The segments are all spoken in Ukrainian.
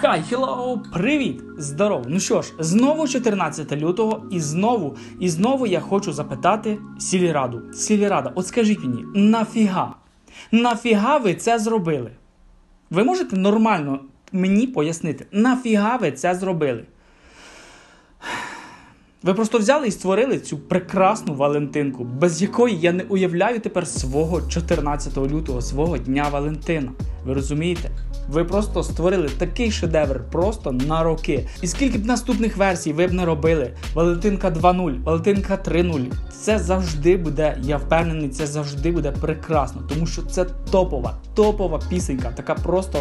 Хай, хілоу, привіт! Здоров! Ну що ж, знову 14 лютого, і знову, і знову я хочу запитати сільраду. Сільрада, от скажіть мені, нафіга? Нафіга ви це зробили? Ви можете нормально мені пояснити, нафіга ви це зробили? Ви просто взяли і створили цю прекрасну Валентинку, без якої я не уявляю тепер свого 14 лютого, свого дня Валентина. Ви розумієте? Ви просто створили такий шедевр просто на роки. І скільки б наступних версій ви б не робили? Валентинка 2.0, Валентинка 3.0. Це завжди буде, я впевнений, це завжди буде прекрасно, тому що це топова, топова пісенька, така просто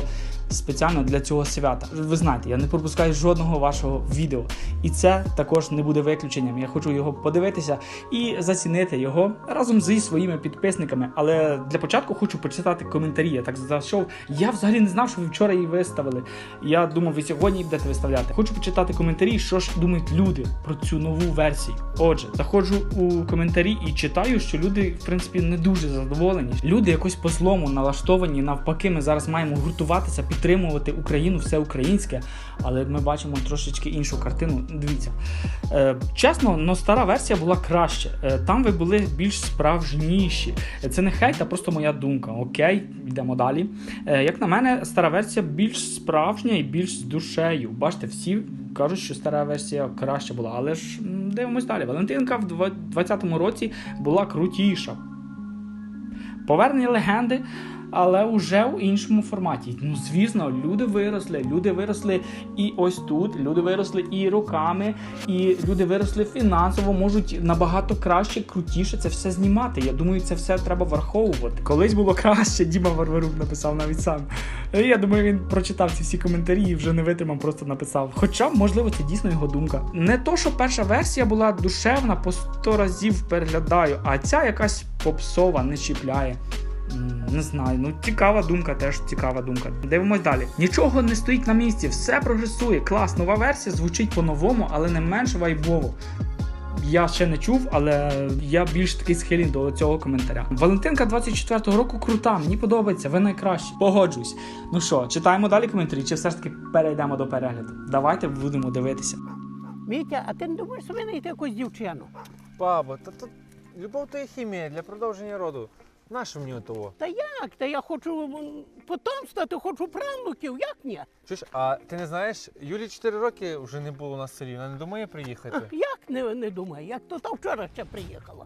спеціально для цього свята. Ви знаєте, я не пропускаю жодного вашого відео. І це також не буде виключенням. Я хочу його подивитися і зацінити його разом зі своїми підписниками. Але для початку хочу почитати коментарі. Я так зайшов. Я взагалі не знав, що ви вчора її виставили. Я думав, ви сьогодні будете виставляти. Хочу почитати коментарі, що ж думають люди про цю нову версію. Отже, заходжу у коментарі і читаю, що люди, в принципі, не дуже задоволені. Люди якось по-злому налаштовані. Навпаки, ми зараз маємо гуртуватися, підтримувати Україну, все українське. Але ми бачимо трошечки іншу картину. Дивіться. Е, чесно, но стара версія була краще. Е, там ви були більш справжніші. Е, Це не хейт, а просто моя думка. Окей, йдемо далі. Е, як на мене, стара версія більш справжня і більш з душею. Бачите, всі кажуть, що стара версія краще була, але ж дивимось далі. Валентинка в 2020 році була крутіша. Повернення легенди, але вже у іншому форматі. Ну, звісно, люди виросли, люди виросли і ось тут, люди виросли і руками, і люди виросли фінансово, можуть набагато краще, крутіше це все знімати. Я думаю, це все треба враховувати. Колись було краще, Діма Варварук написав навіть сам. Я думаю, він прочитав ці всі коментарі і вже не витримав, просто написав. Хоча, можливо, це дійсно його думка. Не то, що перша версія була душевна, по 100 разів переглядаю, а ця якась попсова не чіпляє. Не знаю, ну цікава думка, теж цікава думка. Дивимось далі. Нічого не стоїть на місці, все прогресує. Клас, нова версія звучить по-новому, але не менш вайбово. Я ще не чув, але я більш такий схильний до цього коментаря. Валентинка 24-го року крута, мені подобається, ви найкращі. Погоджуюсь. Ну що, читаємо далі коментарі, чи все ж таки перейдемо до перегляду? Давайте будемо дивитися. Вітя, а ти не думаєш, що ви знайти якусь дівчину? Бабо, та то любов то є хімія для продовження роду. Нащо мені того? Та як? Та я хочу потомства, то хочу правнуків, як ні? Чуєш, а ти не знаєш, Юлі 4 роки вже не було на селі, вона не думає приїхати. Як не, не думаю, як то та вчора ще приїхала.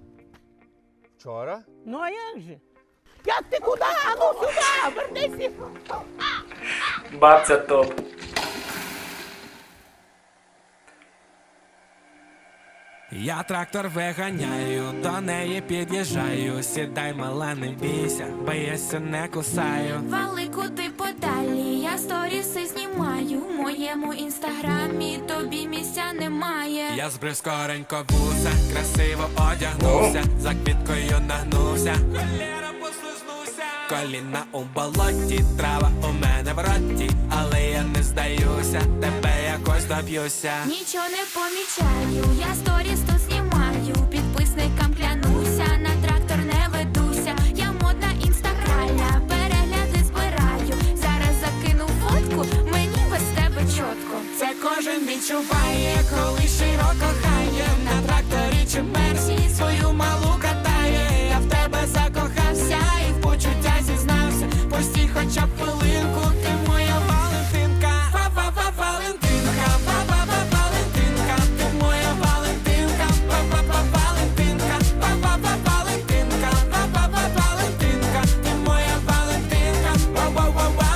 Вчора? Ну а як же? Як ти куди? А ну сюди, вернися. Бабця топ. Я трактор виганяю, до неї під'їжджаю. Сідай, мала, не бійся, боєшся, не кусаю. Вали куди подалі, я сторіси знімаю. В моєму інстаграмі тобі місця немає. Я збрив скоренько вуса, красиво одягнувся, за квіткою нагнувся. Холєра послизнувся. Коліна у болоті, трава у мене в роті, але я не здаюся, тебе якось доб'юся. Нічого не помічаю, я відчуває, коли широко хає на тракторі чи мерсі свою малу катає. Я в тебе закохався і в почуття зізнався. Постій хоча б хвилинку, ти моя Валентинка. Ва-ва-ва, Валентинка, ва-ва-ва, Валентинка, ти моя Валентинка, ва-ва-ва, Валентинка, ва-ва-ва, ти моя Валентинка, ва-ва-ва,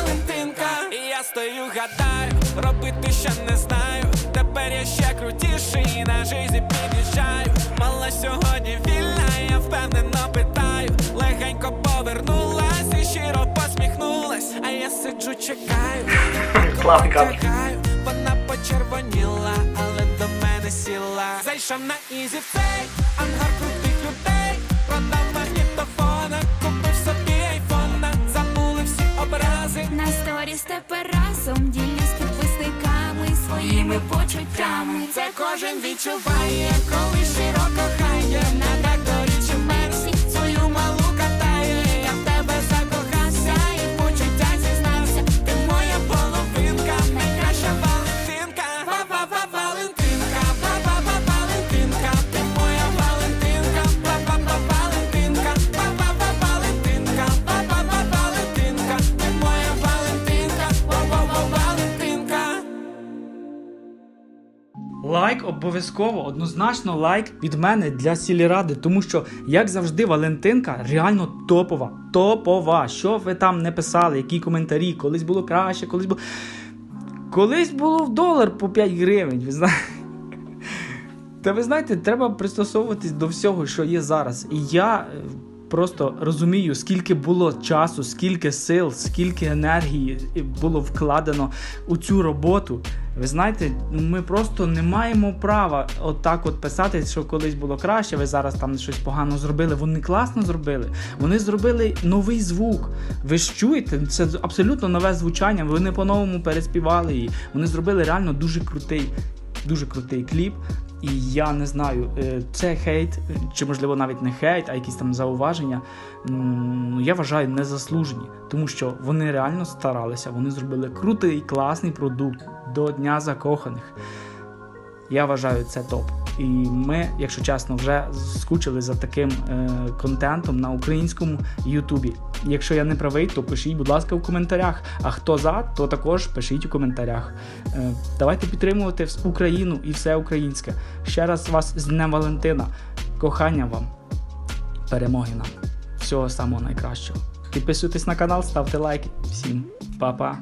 я стою, гадаю, робити ще не на жизі під'їжджаю. Мала сьогодні вільна, я впевнено питаю. Легенько повернулась і щиро посміхнулась. А я сиджу, чекаю. Чекаю, вона почервоніла, але до мене сіла. Зайшов на ізі в кожен відчуває, коли Лайк обов'язково, однозначно лайк від мене для сільради, тому що, як завжди, Валентинка реально топова. Топова. Що ви там не писали, які коментарі, колись було краще, колись було. Колись було в долар по 5 гривень. Ви знаєте. Та ви знаєте, треба пристосовуватись до всього, що є зараз. І я е, просто розумію, скільки було часу, скільки сил, скільки енергії було вкладено у цю роботу. Ви знаєте, ми просто не маємо права отак от писати, що колись було краще, ви зараз там щось погано зробили. Вони класно зробили. Вони зробили новий звук. Ви ж чуєте, це абсолютно нове звучання. Вони по-новому переспівали її. Вони зробили реально дуже крутий, дуже крутий кліп. І я не знаю, е, це хейт, чи можливо навіть не хейт, а якісь там зауваження. Ну, я вважаю незаслужені, тому що вони реально старалися, вони зробили крутий, класний продукт до Дня закоханих. Я вважаю це топ. І ми, якщо чесно, вже скучили за таким е, контентом на українському Ютубі. Якщо я не правий, то пишіть, будь ласка, в коментарях. А хто за, то також пишіть у коментарях. Е, давайте підтримувати Україну і все українське. Ще раз вас з Днем Валентина. Кохання вам, перемоги нам. Всього самого найкращого. Підписуйтесь на канал, ставте лайки. Всім па-па.